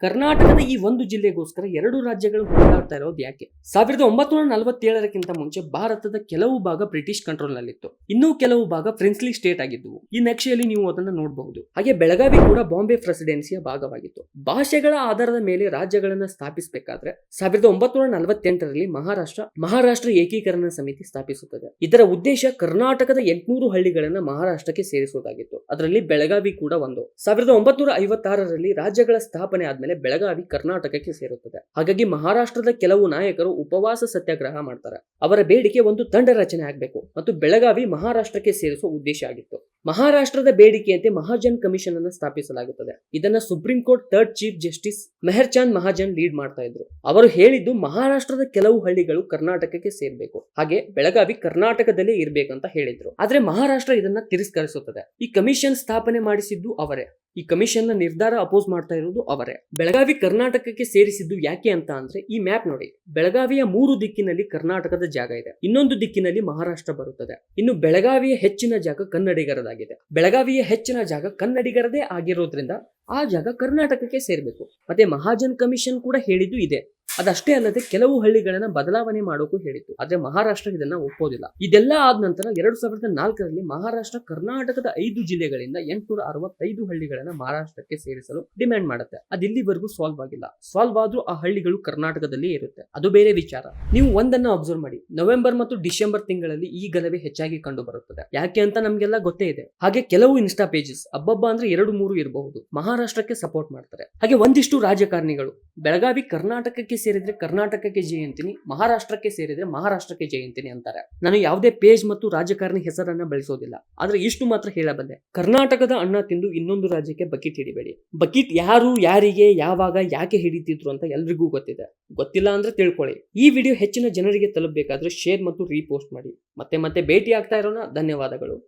ಕರ್ನಾಟಕದ ಈ ಒಂದು ಜಿಲ್ಲೆಗೋಸ್ಕರ ಎರಡು ರಾಜ್ಯಗಳು ಹೋರಾಡ್ತಾ ಇರೋದು ಯಾಕೆ? ಸಾವಿರದ ಒಂಬೈನೂರ ನಲವತ್ತೇಳರಕ್ಕಿಂತ ಮುಂಚೆ ಭಾರತದ ಕೆಲವು ಭಾಗ ಬ್ರಿಟಿಷ್ ಕಂಟ್ರೋಲ್ ನಲ್ಲಿತ್ತು ಇನ್ನೂ ಕೆಲವು ಭಾಗ ಫ್ರೆಂಚ್ಲಿ ಸ್ಟೇಟ್ ಆಗಿದ್ದವು ಈ ನಕ್ಷೆಯಲ್ಲಿ ನೀವು ಅದನ್ನು ನೋಡಬಹುದು. ಹಾಗೆ ಬೆಳಗಾವಿ ಕೂಡ ಬಾಂಬೆ ಪ್ರೆಸಿಡೆನ್ಸಿಯ ಭಾಗವಾಗಿತ್ತು. ಭಾಷೆಗಳ ಆಧಾರದ ಮೇಲೆ ರಾಜ್ಯಗಳನ್ನ ಸ್ಥಾಪಿಸಬೇಕಾದ್ರೆ ಸಾವಿರದ ಒಂಬೈನೂರ ನಲವತ್ತೆಂಟರಲ್ಲಿ ಮಹಾರಾಷ್ಟ್ರ ಮಹಾರಾಷ್ಟ್ರ ಏಕೀಕರಣ ಸಮಿತಿ ಸ್ಥಾಪಿಸುತ್ತದೆ. ಇದರ ಉದ್ದೇಶ ಕರ್ನಾಟಕದ ಎಂಟುನೂರು ಹಳ್ಳಿಗಳನ್ನ ಮಹಾರಾಷ್ಟ್ರಕ್ಕೆ ಸೇರಿಸುವುದಾಗಿತ್ತು ಅದರಲ್ಲಿ ಬೆಳಗಾವಿ ಕೂಡ ಒಂದು. ಸಾವಿರದ ಒಂಬೈನೂರ ಐವತ್ತಾರರಲ್ಲಿ ರಾಜ್ಯಗಳ ಸ್ಥಾಪನೆ ಆದ್ಮೇಲೆ ಬೆಳಗಾವಿ ಕರ್ನಾಟಕಕ್ಕೆ ಸೇರುತ್ತದೆ. ಹಾಗಾಗಿ ಮಹಾರಾಷ್ಟ್ರದ ಕೆಲವು ನಾಯಕರು ಉಪವಾಸ ಸತ್ಯಾಗ್ರಹ ಮಾಡ್ತಾರೆ. ಅವರ ಬೇಡಿಕೆ ಒಂದು ತಂಡ ರಚನೆ ಆಗಬೇಕು ಮತ್ತು ಬೆಳಗಾವಿ ಮಹಾರಾಷ್ಟ್ರಕ್ಕೆ ಸೇರಿಸುವ ಉದ್ದೇಶ ಆಗಿತ್ತು. ಮಹಾರಾಷ್ಟ್ರದ ಬೇಡಿಕೆಯಂತೆ ಮಹಾಜನ್ ಕಮಿಷನ್ ಅನ್ನು ಸ್ಥಾಪಿಸಲಾಗುತ್ತದೆ. ಇದನ್ನ supreme court third chief justice Mehr Chand Mahajan lead ಮಾಡ್ತಾ ಇದ್ರು. ಅವರು ಹೇಳಿದ್ದು ಮಹಾರಾಷ್ಟ್ರದ ಕೆಲವು ಹಳ್ಳಿಗಳು ಕರ್ನಾಟಕಕ್ಕೆ ಸೇರ್ಬೇಕು. ಹಾಗೆ ಬೆಳಗಾವಿ ಕರ್ನಾಟಕದಲ್ಲೇ ಇರ್ಬೇಕಂತ ಹೇಳಿದ್ರು. ಆದ್ರೆ ಮಹಾರಾಷ್ಟ್ರ ಇದನ್ನ ತಿರಸ್ಕರಿಸುತ್ತದೆ. ಈ ಕಮಿಷನ್ ಸ್ಥಾಪನೆ ಮಾಡಿಸಿದ್ದು ಅವರೇ. ಈ ಕಮಿಷನ್ನ ನಿರ್ಧಾರ ಅಪೋಸ್ ಮಾಡ್ತಾ ಇರೋದು ಅವರೇ. ಬೆಳಗಾವಿ ಕರ್ನಾಟಕಕ್ಕೆ ಸೇರಿಸಿದ್ದು ಯಾಕೆ ಅಂತ ಅಂದ್ರೆ ಈ ಮ್ಯಾಪ್ ನೋಡಿ. ಬೆಳಗಾವಿಯ ಮೂರು ದಿಕ್ಕಿನಲ್ಲಿ ಕರ್ನಾಟಕದ ಜಾಗ ಇದೆ. ಇನ್ನೊಂದು ದಿಕ್ಕಿನಲ್ಲಿ ಮಹಾರಾಷ್ಟ್ರ ಬರುತ್ತದೆ. ಇನ್ನು ಬೆಳಗಾವಿಯ ಹೆಚ್ಚಿನ ಜಾಗ ಕನ್ನಡಿಗರದಾಗಿದೆ. ಬೆಳಗಾವಿಯ ಹೆಚ್ಚಿನ ಜಾಗ ಕನ್ನಡಿಗರದೇ ಆಗಿರೋದ್ರಿಂದ ಆ ಜಾಗ ಕರ್ನಾಟಕಕ್ಕೆ ಸೇರಬೇಕು. ಮತ್ತೆ ಮಹಾಜನ್ ಕಮಿಷನ್ ಕೂಡ ಹೇಳಿದ್ದು ಇದೆ. ಅದಷ್ಟೇ ಅಲ್ಲದೆ ಕೆಲವು ಹಳ್ಳಿಗಳನ್ನ ಬದಲಾವಣೆ ಮಾಡೋಕು ಹೇಳಿತ್ತು. ಆದ್ರೆ ಮಹಾರಾಷ್ಟ್ರ ಇದನ್ನ ಒಪ್ಪೋದಿಲ್ಲ. ಇದೆಲ್ಲ ಆದ ನಂತರ ಎರಡು ಸಾವಿರದ ನಾಲ್ಕರಲ್ಲಿ ಮಹಾರಾಷ್ಟ್ರ ಕರ್ನಾಟಕದ ಐದು ಜಿಲ್ಲೆಗಳಿಂದ ಎಂಟುನೂರ ಅರವತ್ತೈದು ಹಳ್ಳಿಗಳನ್ನ ಮಹಾರಾಷ್ಟ್ರಕ್ಕೆ ಸೇರಿಸಲು ಡಿಮ್ಯಾಂಡ್ ಮಾಡುತ್ತೆ. ಅದು ಇಲ್ಲಿವರೆಗೂ ಸಾಲ್ವ್ ಆಗಿಲ್ಲ. ಸಾಲ್ವ್ ಆದ್ರೂ ಆ ಹಳ್ಳಿಗಳು ಕರ್ನಾಟಕದಲ್ಲಿ ಇರುತ್ತೆ. ಅದು ಬೇರೆ ವಿಚಾರ. ನೀವು ಒಂದನ್ನ ಅಬ್ಸರ್ವ್ ಮಾಡಿ. ನವೆಂಬರ್ ಮತ್ತು ಡಿಸೆಂಬರ್ ತಿಂಗಳಲ್ಲಿ ಈ ಗಲಭೆ ಹೆಚ್ಚಾಗಿ ಕಂಡು ಬರುತ್ತದೆ ಯಾಕೆ ಅಂತ ನಮ್ಗೆಲ್ಲ ಗೊತ್ತೇ ಇದೆ. ಹಾಗೆ ಕೆಲವು ಇನ್ಸ್ಟಾ ಪೇಜಸ್ ಅಬ್ಬಬ್ಬ ಅಂದ್ರೆ ಎರಡು ಮೂರು ಇರಬಹುದು. ಮಹಾರಾಷ್ಟ್ರಕ್ಕೆ ಸಪೋರ್ಟ್ ಮಾಡ್ತಾರೆ. ಹಾಗೆ ಒಂದಿಷ್ಟು ರಾಜಕಾರಣಿಗಳು. ಬೆಳಗಾವಿ ಕರ್ನಾಟಕಕ್ಕೆ ಸೇರಿದ್ರೆ ಕರ್ನಾಟಕಕ್ಕೆ ಜಯಂತಿನಿ, ಮಹಾರಾಷ್ಟ್ರಕ್ಕೆ ಸೇರಿದ್ರೆ ಮಹಾರಾಷ್ಟ್ರಕ್ಕೆ ಜಯಂತಿನಿ ಅಂತಾರೆ. ನಾನು ಯಾವುದೇ ಪೇಜ್ ಮತ್ತು ರಾಜಕಾರಣಿ ಹೆಸರನ್ನ ಬಳಸೋದಿಲ್ಲ. ಆದ್ರೆ ಇಷ್ಟು ಮಾತ್ರ ಹೇಳಬಲ್ಲೆ. ಕರ್ನಾಟಕದ ಅಣ್ಣ ತಿಂದು ಇನ್ನೊಂದು ರಾಜ್ಯಕ್ಕೆ ಬಕೀಟ್ ಹಿಡಿಬೇಡಿ. ಬಕೀಟ್ ಯಾರು, ಯಾರಿಗೆ, ಯಾವಾಗ, ಯಾಕೆ ಹಿಡಿತಿದ್ರು ಅಂತ ಎಲ್ರಿಗೂ ಗೊತ್ತಿದೆ. ಗೊತ್ತಿಲ್ಲ ಅಂದ್ರೆ ತಿಳ್ಕೊಳ್ಳಿ. ಈ ವಿಡಿಯೋ ಹೆಚ್ಚಿನ ಜನರಿಗೆ ತಲುಪಬೇಕಾದ್ರೆ ಶೇರ್ ಮತ್ತು ರೀಪೋಸ್ಟ್ ಮಾಡಿ. ಮತ್ತೆ ಮತ್ತೆ ಭೇಟಿ ಆಗ್ತಾ ಇರೋಣ. ಧನ್ಯವಾದಗಳು.